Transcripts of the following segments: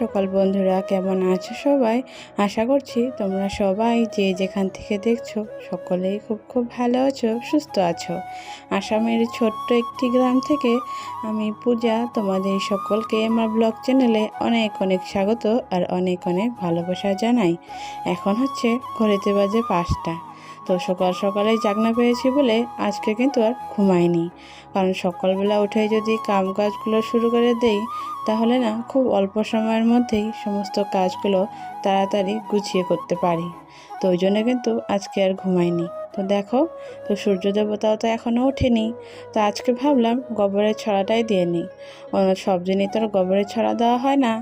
সকাল বন্ধুরা, কেমন আছো সবাই? আশা করছি তোমরা সবাই যে যেখান থেকে দেখছ সকলেই খুব খুব ভালো আছো, সুস্থ আছো। আসামের ছোট্ট একটি গ্রাম থেকে আমি পূজা, তোমাদের সকলকে আমার ব্লগ চ্যানেলে অনেক অনেক স্বাগত আর অনেক অনেক ভালোবাসা জানাই। এখন হচ্ছে ঘড়িতে বাজে পাঁচটা। তো সকাল সকালে জাগনা পেয়েছি বলে আজকে কিন্তু আর ঘুমাইনি। কারণ সকালবেলা উঠে যদি কাম কাজগুলো শুরু করে দেই, তাহলে না খুব অল্প সময়ের মধ্যেই সমস্ত কাজগুলো তাড়াতাড়ি গুছিয়ে করতে পারি। তো ওই জন্য কিন্তু আজকে আর ঘুমাইনি। তো দেখো, তো সূর্য দেবতাও তো এখনও ওঠেনি। তো আজকে ভাবলাম গোবরের ছড়াটাই দিয়ে নিই। সব দিনই তো আর গোবরের ছড়া দেওয়া হয় না।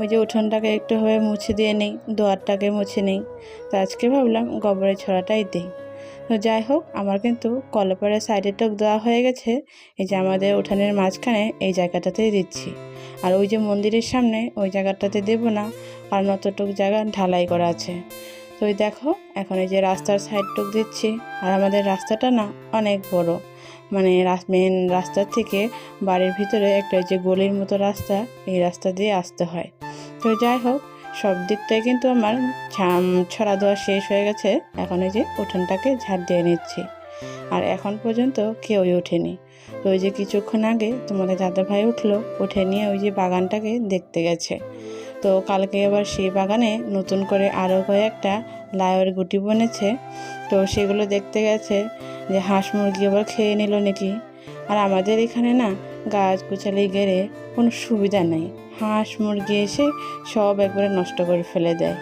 ওই যে উঠোনটাকে একটু হয়ে মুছে দিয়ে নিই, দোয়ারটাকে মুছে নিই। তো আজকে ভাবলাম গোবরের ছড়াটাই দিই। তো যাই হোক, আমার কিন্তু কলপাড়ের সাইডে টক দেওয়া হয়ে গেছে। এই যে আমাদের উঠানের মাঝখানে এই জায়গাটাতেই দিচ্ছি। আর ওই যে মন্দিরের সামনে ওই জায়গাটাতে দেব না, কারণ অতটুক জায়গা ঢালাই করা আছে। তো দেখো, এখন এই যে রাস্তার সাইডটুক দিচ্ছি। আর আমাদের রাস্তাটা না অনেক বড়। মানে মেন রাস্তার থেকে বাড়ির ভিতরে একটা যে গলির মতো রাস্তা, এই রাস্তা দিয়ে আসতে হয়। তো যাই হোক, সব দিকটাই কিন্তু আমার ছড়া দেওয়া শেষ হয়ে গেছে। এখন এই যে উঠোনটাকে ঝাড় দিয়ে নিচ্ছি। আর এখন পর্যন্ত কেউই ওঠেনি। তো ওই যে কিছুক্ষণ আগে তোমাদের দাদা ভাই উঠল, উঠে নিয়ে ওই যে বাগানটাকে দেখতে গেছে। তো কালকে আবার সেই বাগানে নতুন করে আরও কয়েকটা লাউয়ের গুটি বনেছে। তো সেগুলো দেখতে গেছে যে হাঁস মুরগি আবার খেয়ে নিল নাকি। আর আমাদের এখানে না গাছ গুছালি গেড়ে কোনো সুবিধা নেই। হাঁস মুরগি এসে সব একবারে নষ্ট করে ফেলে দেয়।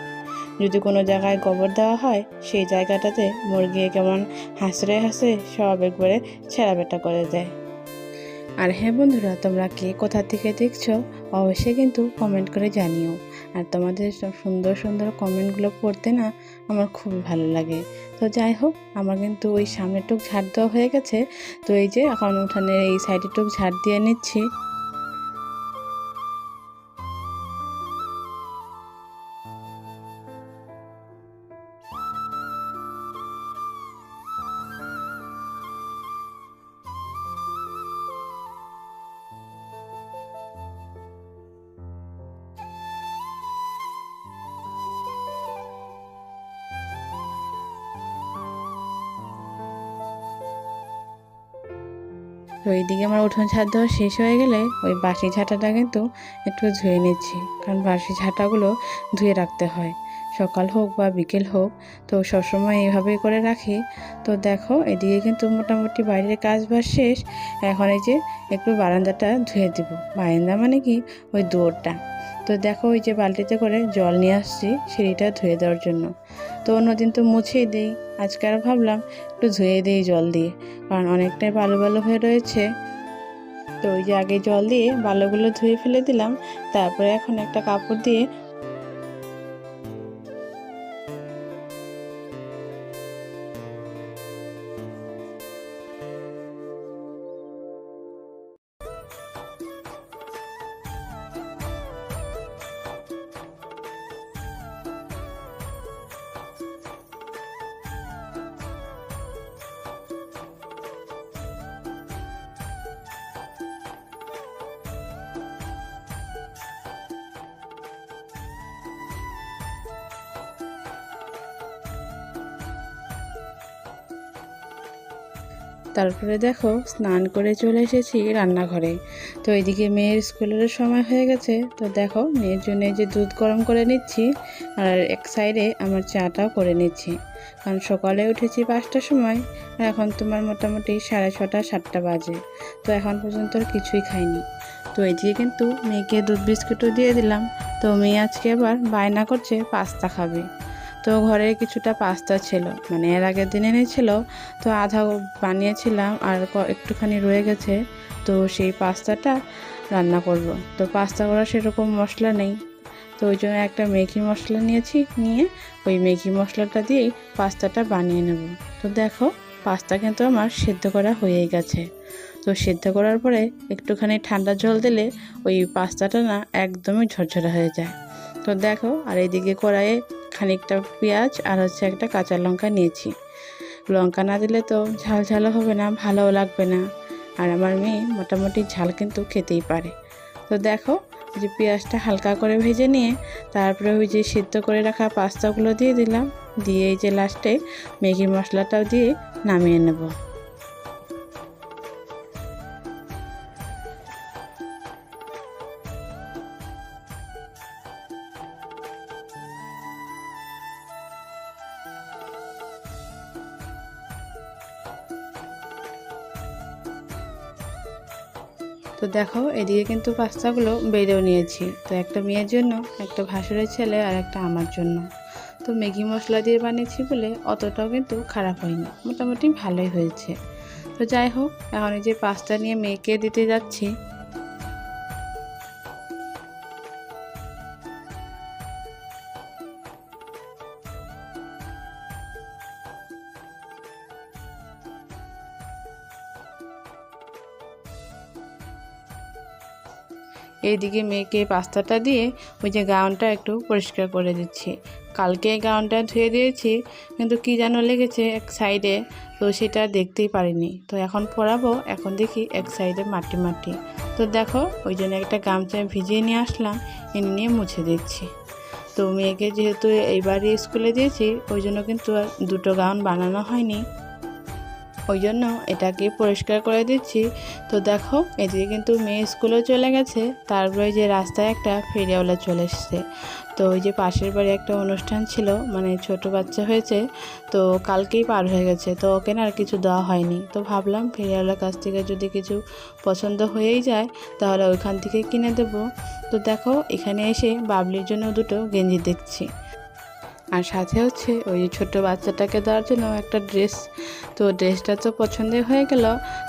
যদি কোনো জায়গায় গোবর দেওয়া হয়, সেই জায়গাটাতে মুরগি কেমন হাসরে হাসে সব একবারে ছেঁড়া বেটা করে দেয়। আর হ্যাঁ বন্ধুরা, তোমরা কে কোথা থেকে দেখছ, অবশ্যই কিন্তু কমেন্ট করে জানিও। আর তোমাদের সব সুন্দর সুন্দর কমেন্টগুলো পড়তে না আমার খুবই ভালো লাগে। তো যাই হোক, আমার কিন্তু ওই সামনেরটুক ঝাড় দেওয়া হয়ে গেছে। তো এই যে এখন উঠানের এই সাইডেরটুক ঝাড় দিয়ে নিচ্ছি। তো এইদিকে আমার উঠোন ছাদ দেওয়া শেষ হয়ে গেলে ওই বাসি ঝাঁটাটা কিন্তু একটু ধুয়ে নিচ্ছি। কারণ বাসি ঝাঁটাগুলো ধুয়ে রাখতে হয়। সকাল হোক বা বিকেল হোক, তো সবসময় এইভাবে করে রাখি। তো দেখো, এদিকে কিন্তু মোটামুটি বাইরের কাজ বাজ শেষ। এখন এই যে একটু বারান্দাটা ধুয়ে দিব। বারান্দা মানে কি? ওই দৌড়টা তো দেখো ওই যে বালতিতে করে জল নিয়ে আসছি সিঁড়িটা ধুয়ে দেওয়ার জন্য। তো অন্যদিন তো মুছেই দিই। আজকে আর ভাবলাম একটু ধুয়ে দিই জল দিয়ে, কারণ অনেকটাই ভালো ভালো হয়ে রয়েছে। তো ওই যে আগে জল দিয়ে বালোগুলো ধুয়ে ফেলে দিলাম, তারপরে এখন একটা কাপড় দিয়ে তারপরে দেখো স্নান করে চলে এসেছি রান্নাঘরে। তো এদিকে মেয়ের স্কুলের সময় হয়ে গেছে। তো দেখো মেয়ের জন্য যে দুধ গরম করে নিচ্ছি আর এক সাইডে আমার চাটাও করে নিচ্ছি। কারণ সকালে উঠেছি পাঁচটার সময় আর এখন তোমার মোটামুটি সাড়ে ছটা, সাতটা বাজে। তো এখন পর্যন্ত কিছুই খাইনি। তো এদিকে কিন্তু মেয়েকে দুধ বিস্কুটও দিয়ে দিলাম। তো মেয়ে আজকে আবার বায়না করছে, পাস্তা খাবে। তো ঘরে কিছুটা পাস্তা ছিল। মানে এর আগের দিন এনেছিল, তো আধা বানিয়েছিলাম আর একটুখানি রয়ে গেছে, তো সেই পাস্তাটা রান্না করব। তো পাস্তা করার সেরকম মশলা নেই। তো ওই জন্য একটা ম্যাগি মশলা নিয়েছি, নিয়ে ওই ম্যাগি মশলাটা দিয়েই পাস্তাটা বানিয়ে নেব। তো দেখো, পাস্তা কিন্তু আমার সেদ্ধ করা হয়েই গেছে। তো সেদ্ধ করার পরে একটুখানি ঠান্ডা জল দিলে ওই পাস্তাটা না একদমই ঝরঝরে হয়ে যায়। তো দেখো, আর এইদিকে কড়াইয়ে খানিকটা পেঁয়াজ আর হচ্ছে একটা কাঁচা লঙ্কা নিয়েছি। লঙ্কা না দিলে তো ঝাল ঝালও হবে না, ভালোও লাগবে না। আর আমার মেয়ে মোটামুটি ঝাল কিন্তু খেতেই পারে। তো দেখো যে পেঁয়াজটা হালকা করে ভেজে নিয়ে তারপরে ওই যে সিদ্ধ করে রাখা পাস্তাগুলো দিয়ে দিলাম। দিয়ে এই যে লাস্টে ম্যাগি মশলাটাও দিয়ে নামিয়ে নেব। তো দেখো, এদিকে কিন্তু পাস্তাগুলো বেড়েও নিয়েছি। তো একটা মেয়ের জন্য, একটা ভাসুরের ছেলে আর একটা আমার জন্য। তো ম্যাগি মশলা দিয়ে বানিয়েছি বলে অতটাও কিন্তু খারাপ হয়নি, মোটামুটি ভালোই হয়েছে। তো যাই হোক, এখন এই যে পাস্তা নিয়ে মেয়েকে দিতে যাচ্ছি এইদিকে মেয়েকে পাস্তাটা দিয়ে ওই যে গাউনটা একটু পরিষ্কার করে দিচ্ছি। কালকে গাউনটা ধুয়ে দিয়েছি, কিন্তু কি যেন লেগেছে এক সাইডে, তো সেটা দেখতেই পারিনি। তো এখন পরাবো, এখন দেখি এক সাইডে মাটি মাটি। তো দেখো, ওই জন্য একটা গামছা ভিজিয়ে নিয়ে আসলাম, এনে নিয়ে মুছে দিচ্ছি। তো মেয়েকে যেহেতু এইবারই স্কুলে দিয়েছি, ওই জন্য কিন্তু দুটো গাউন বানানো হয়নি। ওই জন্য এটাকে পরিষ্কার করে দিচ্ছি। তো দেখো, এদিকে কিন্তু মেয়ে স্কুলেও চলে গেছে। তারপরে যে রাস্তায় একটা ফেরিওয়ালা চলে এসছে। তো ওই যে পাশের বাড়ি একটা অনুষ্ঠান ছিল মানে ছোট বাচ্চা হয়েছে, তো কালকেই পার হয়ে গেছে, তো ওকে আর কিছু দেওয়া হয়নি। তো ভাবলাম ফেরিওয়ালার কাছ থেকে যদি কিছু পছন্দ হয়েই যায়, তাহলে ওইখান থেকে কিনে দেবো। তো দেখো, এখানে এসে বাবলির জন্য দুটো গেঞ্জি দেখছি। আর সাথে হচ্ছে ওই ছোট্ট বাচ্চাটাকে দেওয়ার জন্য একটা ড্রেস। তো ড্রেসটা তো পছন্দের হয়ে গেল,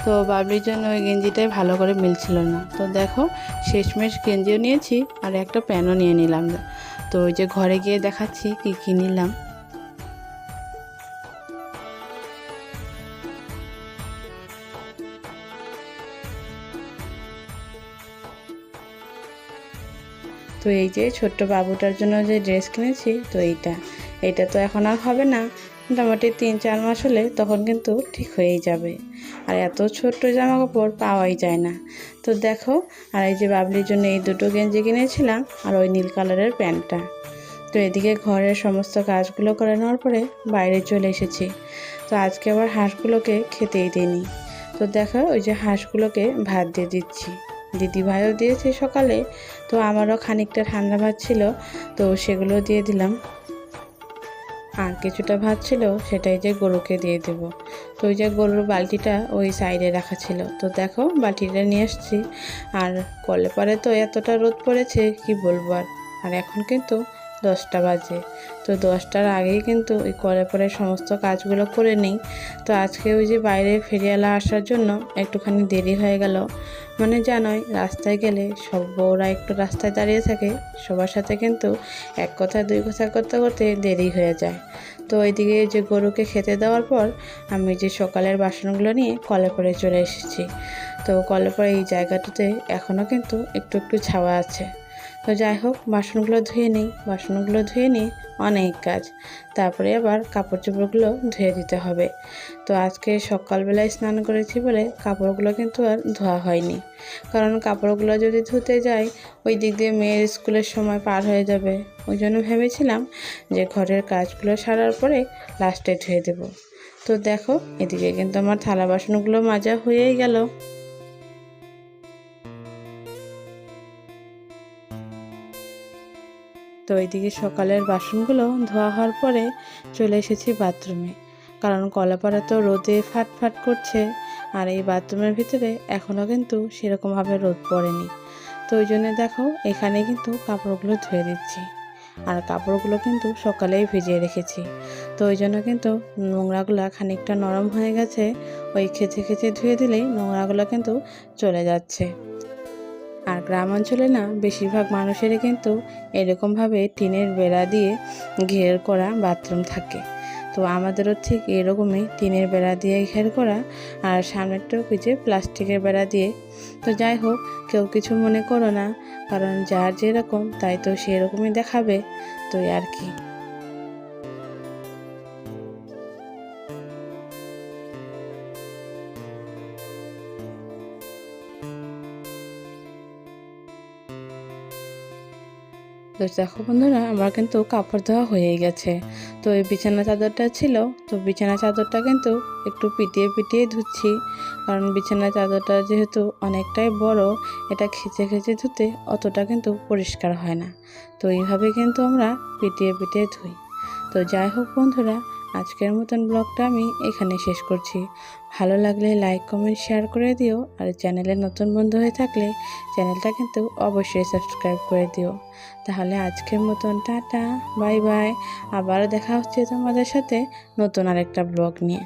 তো বাবলির জন্য ওই গেঞ্জিটাই ভালো করে মিলছিল না। তো দেখো, শেষমেশ গেঞ্জিও নিয়েছি আর একটা প্যানও নিয়ে নিলাম। তো ওই যে ঘরে গিয়ে দেখাচ্ছি কী কী নিলাম। তো এই যে ছোট্ট বাবুটার জন্য যে ড্রেস কিনেছি, তো এইটা। এটা তো এখন আর হবে না। মোটামুটি তিন, চার মাস হলে তখন কিন্তু ঠিক হয়েই যাবে। আর এত ছোট্ট জামা কাপড় পাওয়াই যায় না। তো দেখো, আর এই যে বাবলির জন্য এই দুটো গেঞ্জি কিনেছিলাম, আর ওই নীল কালারের প্যান্টটা। তো এদিকে ঘরের সমস্ত কাজগুলো করে নেওয়ার পরে বাইরে চলে এসেছি। তো আজকে আবার হাঁসগুলোকে খেতেই দিইনি। তো দেখো, ওই যে হাঁসগুলোকে ভাত দিয়ে দিচ্ছি। দিদিভাইও দিয়েছে সকালে, তো আমারও খানিকটা ঠান্ডা ভাত ছিল, তো সেগুলো দিয়ে দিলাম। আর কিছুটা ভাত ছিল, সেটাই যে গরুকে দিয়ে দেব। তো ওই যে গরুর বালতিটা ওই সাইডে রাখা ছিল। তো দেখো, বালতিটা নিয়ে আসছি। আর কলে পরে তো এতটা রোদ পড়েছে, কি বলব আর। আর এখন কিন্তু দশটা বাজে। তো দশটার আগেই কিন্তু ওই কলে পরে সমস্ত কাজগুলো করে নিই। তো আজকে ওই যে বাইরে ফেরিয়ালা আসার জন্য একটুখানি দেরি হয়ে গেল। মানে জানোই, রাস্তায় গেলে সব বউরা একটু রাস্তায় দাঁড়িয়ে থাকে। সবার সাথে কিন্তু এক কথা, দুই কথা করতে করতে দেরি হয়ে যায়। তো ওইদিকে যে গরুকে খেতে দেওয়ার পর আমি যে সকালের বাসনগুলো নিয়ে কলে পরে চলে এসেছি। তো কলে পরে এই জায়গাটাতে এখনও কিন্তু একটু একটু ছাওয়া আছে। তো যাই হোক, বাসনগুলো ধুয়ে নিই। বাসনগুলো ধুয়ে নিই অনেক কাজ। তারপরে আবার কাপড় চোপড়গুলো ধুয়ে দিতে হবে। তো আজকে সকালবেলায় স্নান করেছি বলে কাপড়গুলো কিন্তু আর ধোয়া হয়নি। কারণ কাপড়গুলো যদি ধুতে যাই, ওই দিক দিয়ে মেয়ের স্কুলের সময় পার হয়ে যাবে। ওই জন্য ভেবেছিলাম যে ঘরের কাজগুলো সারার পরে লাস্টে ধুয়ে দেব। তো দেখো, এদিকে কিন্তু আমার থালা বাসনগুলো মাজা হয়েই গেল। তো ওইদিকে সকালের বাসনগুলো ধোয়া হওয়ার পরে চলে এসেছি বাথরুমে। কারণ কলাপাড়া তো রোদে ফাট ফাট করছে, আর এই বাথরুমের ভিতরে এখনও কিন্তু সেরকমভাবে রোদ পড়েনি। তো ওই জন্য দেখো, এখানে কিন্তু কাপড়গুলো ধুয়ে দিচ্ছি। আর কাপড়গুলো কিন্তু সকালেই ভিজিয়ে রেখেছি। তো ওই জন্য কিন্তু নোংরাগুলো খানিকটা নরম হয়ে গেছে, ওই খেচে খেচে ধুয়ে দিলেই নোংরাগুলো কিন্তু চলে যাচ্ছে। আর গ্রাম অঞ্চলে না, বেশিরভাগ মানুষেরই কিন্তু এরকমভাবে টিনের বেড়া দিয়ে ঘের করা বাথরুম থাকে। তো আমাদেরও ঠিক এরকমই টিনের বেড়া দিয়ে ঘের করা আর সামনেরটাও কিছু প্লাস্টিকের বেড়া দিয়ে। তো যাই হোক, কেউ কিছু মনে করো না, কারণ যার যেরকম, তাই তো সেরকমই দেখাবে। তো আর কি। তো দেখো বন্ধুরা, আমার কিন্তু কাপড় ধোয়া হয়ে গেছে। তো এই বিছানা চাদরটা ছিল, তো বিছানা চাদরটা কিন্তু একটু পিটিয়ে পিটিয়ে ধুচ্ছি। কারণ বিছানা চাদরটা যেহেতু অনেকটাই বড়, এটা খেঁচে খেঁচে ধুতে অতটা কিন্তু পরিষ্কার হয় না। তো এইভাবে কিন্তু আমরা পিটিয়ে পিটিয়ে ধুই। তো যাই হোক বন্ধুরা আজকের মতন ব্লগটা আমি এখানে শেষ করছি। ভালো লাগলে লাইক কমেন্ট শেয়ার করে দিও। আর চ্যানেলে নতুন বন্ধু হয়ে থাকলে চ্যানেলটা কিন্তু অবশ্যই সাবস্ক্রাইব করে দিও। তাহলে আজকের মতন টাটা বাই বাই আবারও দেখা হচ্ছে তোমাদের সাথে নতুন আরেকটা ব্লগ নিয়ে।